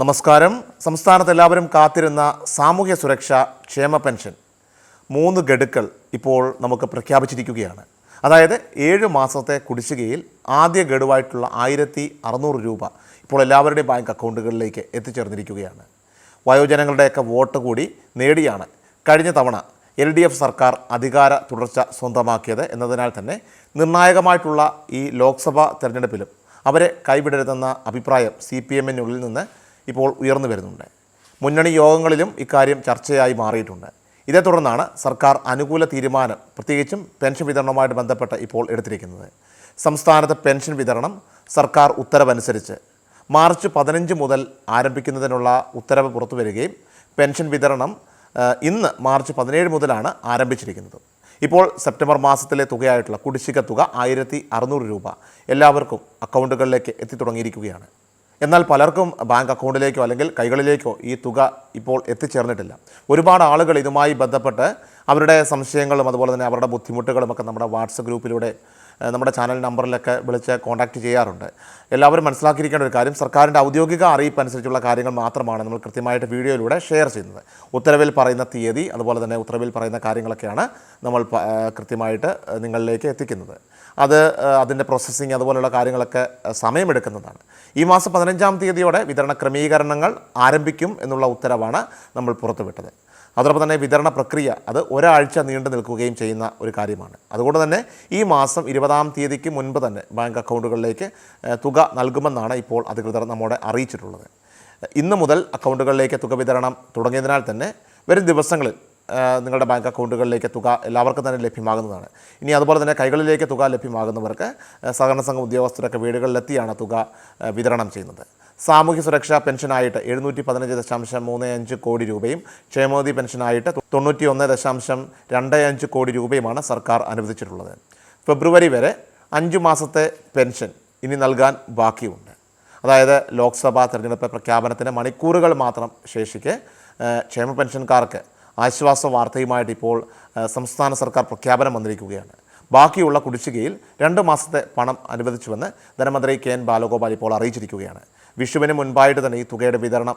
നമസ്കാരം. സംസ്ഥാനത്ത് എല്ലാവരും കാത്തിരുന്ന സാമൂഹ്യ സുരക്ഷ ക്ഷേമ പെൻഷൻ. മൂന്ന് ഗഡുക്കൾ ഇപ്പോൾ നമുക്ക് പ്രഖ്യാപിച്ചിരിക്കുകയാണ്. അതായത് ഏഴ് മാസത്തെ കുടിശ്ശികയിൽ ആദ്യ ഗഡുവായിട്ടുള്ള ആയിരത്തി അറുന്നൂറ് രൂപ ഇപ്പോൾ എല്ലാവരുടെയും ബാങ്ക് അക്കൗണ്ടുകളിലേക്ക് എത്തിച്ചേർന്നിരിക്കുകയാണ്. വയോജനങ്ങളുടെയൊക്കെ വോട്ട് കൂടി നേടിയാണ് കഴിഞ്ഞ തവണ എൽ ഡി എഫ് സർക്കാർ അധികാര തുടർച്ച സ്വന്തമാക്കിയത് എന്നതിനാൽ തന്നെ നിർണായകമായിട്ടുള്ള ഈ ലോക്സഭാ തെരഞ്ഞെടുപ്പിലും അവരെ കൈവിടരുതെന്ന അഭിപ്രായം സി പി എമ്മിനുള്ളിൽ നിന്ന് ഇപ്പോൾ ഉയർന്നു വരുന്നുണ്ട്. മുന്നണി യോഗങ്ങളിലും ഇക്കാര്യം ചർച്ചയായി മാറിയിട്ടുണ്ട്. ഇതേ തുടർന്നാണ് സർക്കാർ അനുകൂല തീരുമാനം പ്രത്യേകിച്ചും പെൻഷൻ വിതരണവുമായിട്ട് ബന്ധപ്പെട്ട് ഇപ്പോൾ എടുത്തിരിക്കുന്നത്. സംസ്ഥാനത്ത് പെൻഷൻ വിതരണം സർക്കാർ ഉത്തരവനുസരിച്ച് മാർച്ച് പതിനഞ്ച് മുതൽ ആരംഭിക്കുന്നതിനുള്ള ഉത്തരവ് പുറത്തു വരികയും പെൻഷൻ വിതരണം ഇന്ന് മാർച്ച് പതിനേഴ് മുതലാണ് ആരംഭിച്ചിരിക്കുന്നത്. ഇപ്പോൾ സെപ്റ്റംബർ മാസത്തിലെ തുകയായിട്ടുള്ള കുടിശ്ശിക തുക ആയിരത്തി അറുന്നൂറ് രൂപ എല്ലാവർക്കും അക്കൗണ്ടുകളിലേക്ക് എത്തിത്തുടങ്ങിയിരിക്കുകയാണ്. എന്നാൽ പലർക്കും ബാങ്ക് അക്കൗണ്ടിലേക്കോ അല്ലെങ്കിൽ കൈകളിലേക്കോ ഈ തുക ഇപ്പോൾ എത്തിച്ചേർന്നിട്ടില്ല. ഒരുപാട് ആളുകൾ ഇതുമായി ബന്ധപ്പെട്ട് അവരുടെ സംശയങ്ങളും അതുപോലെ തന്നെ അവരുടെ ബുദ്ധിമുട്ടുകളും ഒക്കെ നമ്മുടെ വാട്സപ്പ് ഗ്രൂപ്പിലൂടെ നമ്മുടെ ചാനൽ നമ്പറിലൊക്കെ വിളിച്ച് കോൺടാക്റ്റ് ചെയ്യാറുണ്ട്. എല്ലാവരും മനസ്സിലാക്കിയിരിക്കേണ്ട ഒരു കാര്യം സർക്കാരിന്റെ ഔദ്യോഗിക അറിയിപ്പ് അനുസരിച്ചുള്ള കാര്യങ്ങൾ മാത്രമാണ് നമ്മൾ കൃത്യമായിട്ട് വീഡിയോയിലൂടെ ഷെയർ ചെയ്യുന്നത്. ഉത്തരവിൽ പറയുന്ന തീയതി അതുപോലെ തന്നെ ഉത്തരവിൽ പറയുന്ന കാര്യങ്ങളൊക്കെയാണ് നമ്മൾ കൃത്യമായിട്ട് നിങ്ങളിലേക്ക് എത്തിക്കുന്നത്. അത് അതിന്റെ പ്രോസസ്സിങ് അതുപോലെയുള്ള കാര്യങ്ങളൊക്കെ സമയമെടുക്കുന്നതാണ്. ഈ മാസം പതിനഞ്ചാം തീയതിയോടെ വിതരണ ക്രമീകരണങ്ങൾ ആരംഭിക്കും എന്നുള്ള ഉത്തരവാണ് നമ്മൾ പുറത്തുവിട്ടത്. അതോടൊപ്പം തന്നെ വിതരണ പ്രക്രിയ അത് ഒരാഴ്ച നീണ്ടു നിൽക്കുകയും ചെയ്യുന്ന ഒരു കാര്യമാണ്. അതുകൊണ്ട് തന്നെ ഈ മാസം ഇരുപതാം തീയതിക്ക് മുൻപ് തന്നെ ബാങ്ക് അക്കൗണ്ടുകളിലേക്ക് തുക നൽകുമെന്നാണ് ഇപ്പോൾ അധികൃതർ നമ്മോട് അറിയിച്ചിട്ടുള്ളത്. ഇന്ന് മുതൽ അക്കൗണ്ടുകളിലേക്ക് തുക വിതരണം തുടങ്ങിയതിനാൽ തന്നെ വരും ദിവസങ്ങളിൽ നിങ്ങളുടെ ബാങ്ക് അക്കൗണ്ടുകളിലേക്ക് തുക എല്ലാവർക്കും തന്നെ ലഭ്യമാകുന്നതാണ്. ഇനി അതുപോലെ തന്നെ കൈകളിലേക്ക് തുക ലഭ്യമാകുന്നവർക്ക് സഹകരണ സംഘം ഉദ്യോഗസ്ഥരൊക്കെ വീടുകളിലെത്തിയാണ് തുക വിതരണം ചെയ്യുന്നത്. സാമൂഹ്യ സുരക്ഷാ പെൻഷനായിട്ട് എഴുന്നൂറ്റി പതിനഞ്ച് ദശാംശം മൂന്ന് അഞ്ച് കോടി രൂപയും ക്ഷേമോദി പെൻഷനായിട്ട് തൊണ്ണൂറ്റി ഒന്ന് ദശാംശം രണ്ട് അഞ്ച് കോടി രൂപയുമാണ് സർക്കാർ അനുവദിച്ചിട്ടുള്ളത്. ഫെബ്രുവരി വരെ അഞ്ച് മാസത്തെ പെൻഷൻ ഇനി നൽകാൻ ബാക്കിയുണ്ട്. അതായത് ലോക്സഭാ തെരഞ്ഞെടുപ്പ് പ്രഖ്യാപനത്തിന് മണിക്കൂറുകൾ മാത്രം ശേഷിക്കെ ക്ഷേമ പെൻഷൻകാർക്ക് ആശ്വാസ വാർത്തയുമായിട്ട് ഇപ്പോൾ സംസ്ഥാന സർക്കാർ പ്രഖ്യാപനം വന്നിരിക്കുകയാണ്. ബാക്കിയുള്ള കുടിശ്ശികയിൽ രണ്ട് മാസത്തെ പണം അനുവദിച്ചുവെന്ന് ധനമന്ത്രി കെ എൻ ബാലഗോപാൽ ഇപ്പോൾ അറിയിച്ചിരിക്കുകയാണ്. വിഷുവിന് മുൻപായിട്ട് തന്നെ ഈ തുകയുടെ വിതരണം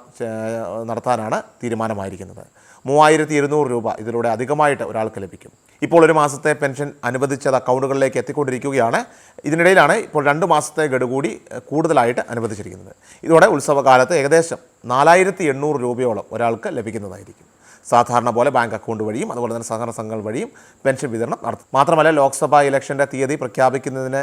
നടത്താനാണ് തീരുമാനമായിരിക്കുന്നത്. മൂവായിരത്തി ഇരുന്നൂറ് രൂപ ഇതിലൂടെ അധികമായിട്ട് ഒരാൾക്ക് ലഭിക്കും. ഇപ്പോൾ ഒരു മാസത്തെ പെൻഷൻ അനുവദിച്ചത് അക്കൗണ്ടുകളിലേക്ക് എത്തിക്കൊണ്ടിരിക്കുകയാണ്. ഇതിനിടയിലാണ് ഇപ്പോൾ രണ്ട് മാസത്തെ ഗഡു കൂടി കൂടുതലായിട്ട് അനുവദിച്ചിരിക്കുന്നത്. ഇതോടെ ഉത്സവകാലത്ത് ഏകദേശം നാലായിരത്തി എണ്ണൂറ് രൂപയോളം ഒരാൾക്ക് ലഭിക്കുന്നതായിരിക്കും. സാധാരണ പോലെ ബാങ്ക് അക്കൗണ്ട് വഴിയും അതുപോലെ തന്നെ സഹകരണ സംഘങ്ങൾ വഴിയും പെൻഷൻ വിതരണം നടത്തും. മാത്രമല്ല ലോക്സഭാ ഇലക്ഷന്റെ തീയതി പ്രഖ്യാപിക്കുന്നതിന്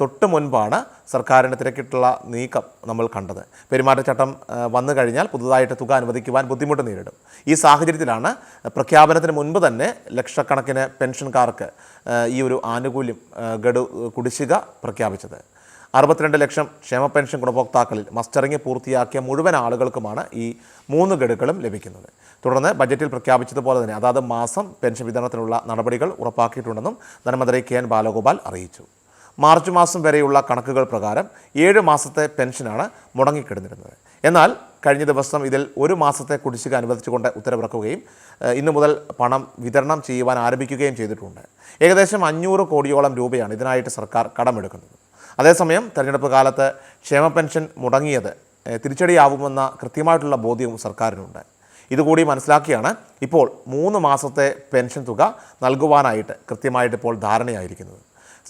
തൊട്ട് മുൻപാണ് സർക്കാരിന്റെ തിരക്കിട്ടുള്ള നീക്കം നമ്മൾ കണ്ടത്. പെരുമാറ്റച്ചട്ടം വന്നു കഴിഞ്ഞാൽ പുതുതായിട്ട് തുക അനുവദിക്കുവാൻ ബുദ്ധിമുട്ട് നേരിടും. ഈ സാഹചര്യത്തിലാണ് പ്രഖ്യാപനത്തിന് മുൻപ് തന്നെ ലക്ഷക്കണക്കിന് പെൻഷൻകാർക്ക് ഈ ഒരു ആനുകൂല്യം ഗഡു കുടിശ്ശിക പ്രഖ്യാപിച്ചത്. അറുപത്തിരണ്ട് ലക്ഷം ക്ഷേമ പെൻഷൻ ഗുണഭോക്താക്കളിൽ മസ്റ്ററിംഗ് പൂർത്തിയാക്കിയ മുഴുവൻ ആളുകൾക്കുമാണ് ഈ മൂന്ന് ഗഡുക്കളും ലഭിക്കുന്നത്. തുടർന്ന് ബജറ്റിൽ പ്രഖ്യാപിച്ചതുപോലെ തന്നെ അതാത് മാസം പെൻഷൻ വിതരണത്തിനുള്ള നടപടികൾ ഉറപ്പാക്കിയിട്ടുണ്ടെന്നും ധനമന്ത്രി കെ എൻ ബാലഗോപാൽ അറിയിച്ചു. മാർച്ച് മാസം വരെയുള്ള കണക്കുകൾ പ്രകാരം ഏഴ് മാസത്തെ പെൻഷനാണ് മുടങ്ങിക്കിടന്നിരുന്നത്. എന്നാൽ കഴിഞ്ഞ ദിവസം ഇതിൽ ഒരു മാസത്തെ കുടിശ്ശിക അനുവദിച്ചുകൊണ്ട് ഉത്തരവിറക്കുകയും ഇന്നു മുതൽ പണം വിതരണം ചെയ്യുവാൻ ആരംഭിക്കുകയും ചെയ്തിട്ടുണ്ട്. ഏകദേശം അഞ്ഞൂറ് കോടിയോളം രൂപയാണ് ഇതിനായിട്ട് സർക്കാർ കടമെടുക്കുന്നത്. അതേസമയം തെരഞ്ഞെടുപ്പ് കാലത്ത് ക്ഷേമ പെൻഷൻ മുടങ്ങിയത് തിരിച്ചടിയാവുമെന്ന കൃത്യമായിട്ടുള്ള ബോധ്യവും സർക്കാരിനുണ്ട്. ഇതുകൂടി മനസ്സിലാക്കിയാണ് ഇപ്പോൾ മൂന്ന് മാസത്തെ പെൻഷൻ തുക നൽകുവാനായിട്ട് കൃത്യമായിട്ട് ഇപ്പോൾ ധാരണയായിരിക്കുന്നത്.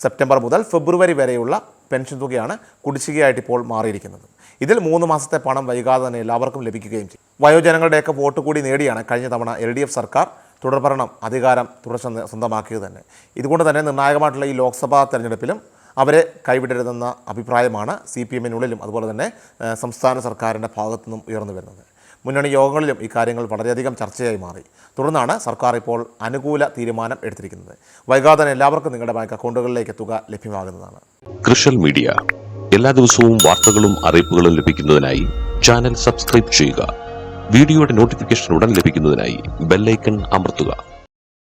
സെപ്റ്റംബർ മുതൽ ഫെബ്രുവരി വരെയുള്ള പെൻഷൻ തുകയാണ് കുടിശ്ശികയായിട്ട് ഇപ്പോൾ മാറിയിരിക്കുന്നത്. ഇതിൽ മൂന്ന് മാസത്തെ പണം വൈകാതെ തന്നെ എല്ലാവർക്കും ലഭിക്കുകയും ചെയ്യും. വയോജനങ്ങളുടെയൊക്കെ വോട്ട് കൂടി നേടിയാണ് കഴിഞ്ഞ തവണ എൽ ഡി എഫ് സർക്കാർ തുടർഭരണം അധികാരം തുടർച്ച സ്വന്തമാക്കിയത് തന്നെ. ഇതുകൊണ്ട് തന്നെ നിർണായകമായിട്ടുള്ള ഈ ലോക്സഭാ തെരഞ്ഞെടുപ്പിലും അവരെ കൈവിടരുതെന്ന അഭിപ്രായമാണ് സി പി എമ്മിനുള്ളിലും അതുപോലെ തന്നെ സംസ്ഥാന സർക്കാരിന്റെ ഭാഗത്തു നിന്നും ഉയർന്നു വരുന്നത്. മുന്നണി യോഗങ്ങളിലും ഈ കാര്യങ്ങൾ വളരെയധികം ചർച്ചയായി മാറി. തുടർന്നാണ് സർക്കാർ ഇപ്പോൾ അനുകൂല തീരുമാനം എടുത്തിരിക്കുന്നത്. വൈകാതെ എല്ലാവർക്കും നിങ്ങളുടെ ബാങ്ക് അക്കൗണ്ടുകളിലേക്ക് തുക ലഭ്യമാകുന്നതാണ്. കൃഷൽ മീഡിയ. എല്ലാ ദിവസവും വാർത്തകളും അറിയിപ്പുകളും ലഭിക്കുന്നതിനായി ചാനൽ സബ്സ്ക്രൈബ് ചെയ്യുക. വീഡിയോയുടെ നോട്ടിഫിക്കേഷൻ ഉടൻ ലഭിക്കുന്നതിനായി ബെല്ലൈക്കൺ അമർത്തുക.